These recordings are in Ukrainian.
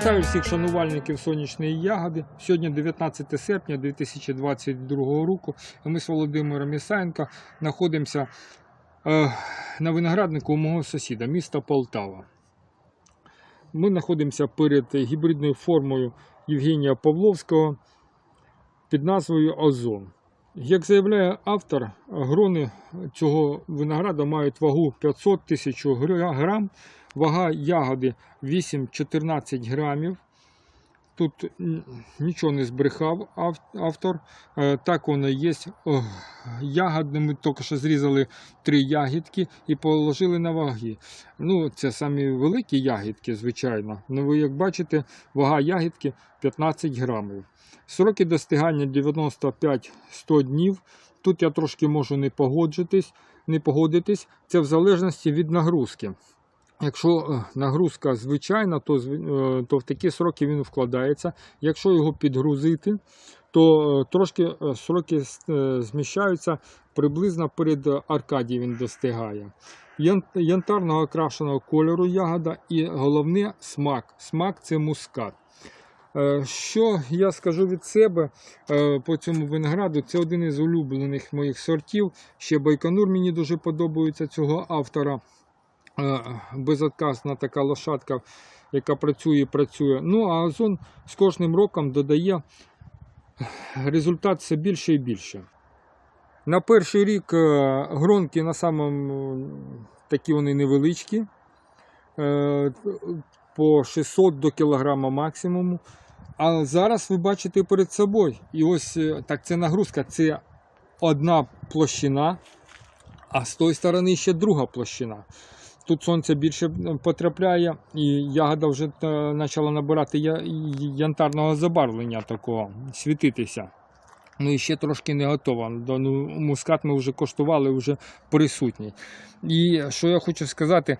Вітаю всіх шанувальників сонячної ягоди. Сьогодні 19 серпня 2022 року. Ми з Володимиром Ісаєнко знаходимося е, на винограднику у мого сусіда, міста Полтава. Ми знаходимося перед гібридною формою Євгенія Павловського під назвою Озон. Як заявляє автор, грони цього винограда мають вагу 500 тисяч грам, вага ягоди 8-14 грамів. Тут нічого не збрехав автор. Е, Так воно є. О, Ягоди ми тільки що зрізали три ягідки і положили на ваги. Ну, це самі великі ягідки, звичайно. Ну, ви як бачите, вага ягідки 15 грамів. Сроки достигання 95-100 днів. Тут я трошки можу не погоджитись, не погодитись. Це в залежності від нагрузки. Якщо е, нагрузка звичайна, то, е, то в такі сроки він вкладається. Якщо його підгрузити, то е, трошки сроки зміщаються приблизно перед Аркадією він достигає. Янтарного окрашеного кольору ягода і головне смак. Смак це мускат. Що я скажу від себе по цьому винограду? Це один із улюблених моїх сортів. Ще Байконур мені дуже подобається цього автора. Е, Безотказна така лошадка, яка працює і працює. Ну а Озон з кожним роком додає результат все більше і більше. На перший рік е, гронки на самому такі вони невеличкі. Е, По 600 до кілограма максимуму. А зараз ви бачите перед собою. І ось так це нагрузка, це одна площина, а з тої сторони ще друга площина. Тут сонце більше потрапляє, і ягода вже е, почала набирати янтарного забарвлення такого, світитися. Ну і ще трошки не готова. Ну, мускат ми вже коштували, вже присутній. І що я хочу сказати,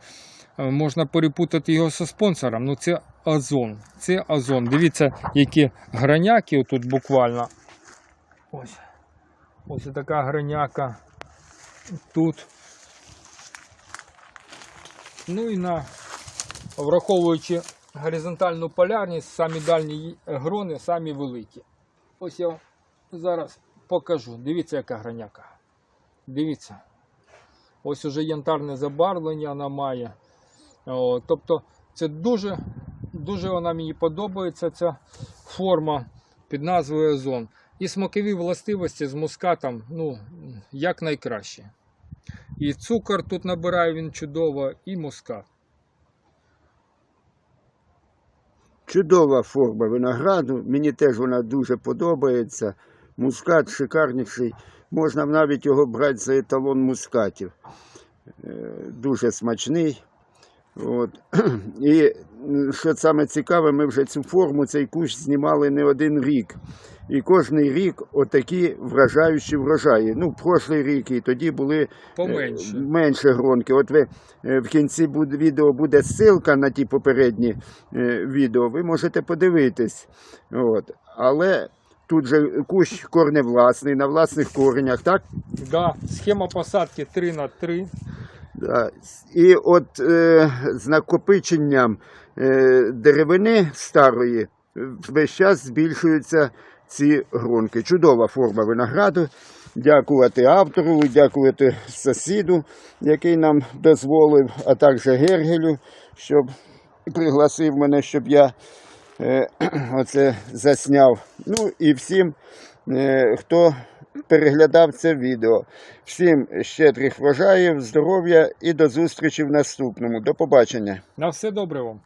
е, можна перепутати його зі спонсором. Ну це Озон. Це Озон. Дивіться, які граняки тут буквально. Ось. Ось така граняка. Тут. Ну і на враховуючи горизонтальну полярність, самі дальні грони, самі великі. Ось я зараз покажу. Дивіться, яка граняка. Дивіться. Ось уже янтарне забарвлення вона має. О, тобто це дуже, дуже вона мені подобається, ця форма під назвою Озон. І смакові властивості з мускатом, ну, як найкраще. І цукор тут набирає він чудово, і мускат. Чудова форма винограду. Мені теж вона дуже подобається. Мускат шикарніший. Можна навіть його брати за еталон мускатів. Е, Дуже смачний. От. І що саме цікаве, ми вже цю форму, цей кущ знімали не один рік. І кожний рік отакі вражаючі врожаї. Ну, прошлий рік і тоді були Поменше. Е, менше гронки. От ви е, в кінці відео буде ссылка на ті попередні е, відео. Ви можете подивитись. От. Але тут же кущ корневласний, на власних коренях, так? Да, схема посадки 3 на 3 Да. І от е, з накопиченням е, деревини старої весь час збільшуються ці гронки. Чудова форма винограду. Дякувати автору, дякувати сусіду, який нам дозволив, а також Гергелю, щоб пригласив мене, щоб я е, оце засняв. Ну і всім, хто переглядав це відео. Всім щедрих врожаїв, здоров'я і до зустрічі в наступному. До побачення. На все добре вам.